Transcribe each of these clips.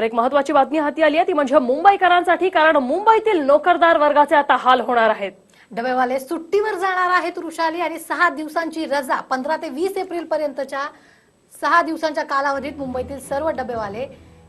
तर एक महत्वाची बातमी हाती आली आहे. ती म्हणजे मुंबईकरांसाठी कारण मुंबईतील नोकरदार वर्गाचे आता हाल होणार आहेत. डबेवाले सुट्टीवर जाणार आहेत वृषाली आणि सहा दिवसांची रजा पंधरा ते वीस एप्रिल पर्यंतच्या सहा दिवसांच्या कालावधीत मुंबईतील सर्व डबेवाले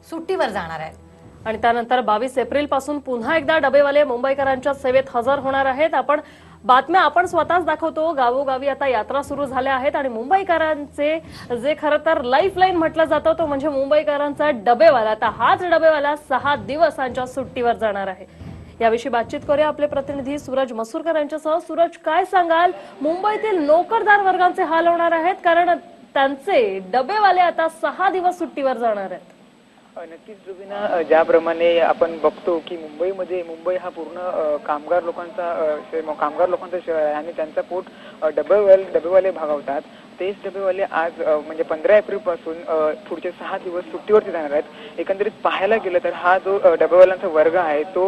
सुट्टीवर जाणार आहेत. आणि त्यानंतर बावीस एप्रिलपासून पुन्हा एकदा डबेवाले मुंबईकरांच्या सेवेत हजर होणार आहेत. आपण बातम्या आपण स्वतःच दाखवतो. गावोगावी आता यात्रा सुरू झाल्या आहेत आणि मुंबईकरांचे जे खरं तर लाईफ लाईन म्हटलं जातं तो म्हणजे मुंबईकरांचा डबेवाला. आता हाच डबेवाला सहा दिवसांच्या सुट्टीवर जाणार आहे. याविषयी बातचीत करूया आपले प्रतिनिधी सूरज मसूरकर यांच्यासह. सूरज काय सांगाल? मुंबईतील नोकरदार वर्गांचे हाल होणार आहेत कारण त्यांचे डबेवाले आता सहा दिवस सुट्टीवर जाणार आहेत. नक्कीच जुबिना ज्याप्रमाणे आपण बघतो की मुंबईमध्ये मुंबई हा पूर्ण कामगार लोकांचा कामगार लोकांचं शहर आहे आणि त्यांचा पोट डबेवाले डबेवाले भागवतात. तेच डबेवाले आज म्हणजे पंधरा एप्रिलपासून पुढचे सहा दिवस सुट्टीवरती जाणार आहेत. एकंदरीत पाहायला गेलं तर हा जो डबेवाल्यांचा वर्ग आहे तो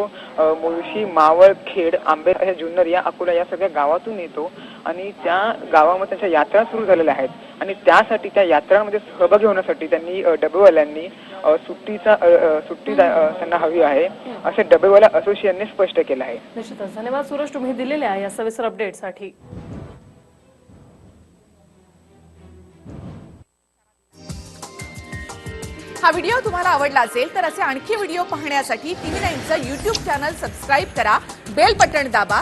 मुळशी मावळ खेड आंबे जुन्नर या अकोला या सगळ्या गावातून येतो. आणि त्या गावामध्ये त्यांच्या यात्रा सुरू झालेल्या आहेत. आणि त्यासाठी त्या यात्रांमध्ये सहभागी होण्यासाठी त्यांनी डबेवाल्यांनी सुट्टीचा सुट्टी त्यांना हवी आहे. असे डबेवाला असोसिएशनने स्पष्ट केलं आहे. निश्चितच. धन्यवाद सूरज तुम्ही दिलेल्या या सविस्तर अपडेटसाठी. हा व्हिडिओ तुम्हाला आवडला असेल तर असे आणखी व्हिडिओ पाहण्यासाठी टीव्ही नाईनचं युट्यूब चॅनल सबस्क्राईब करा. बेल बटण दाबा.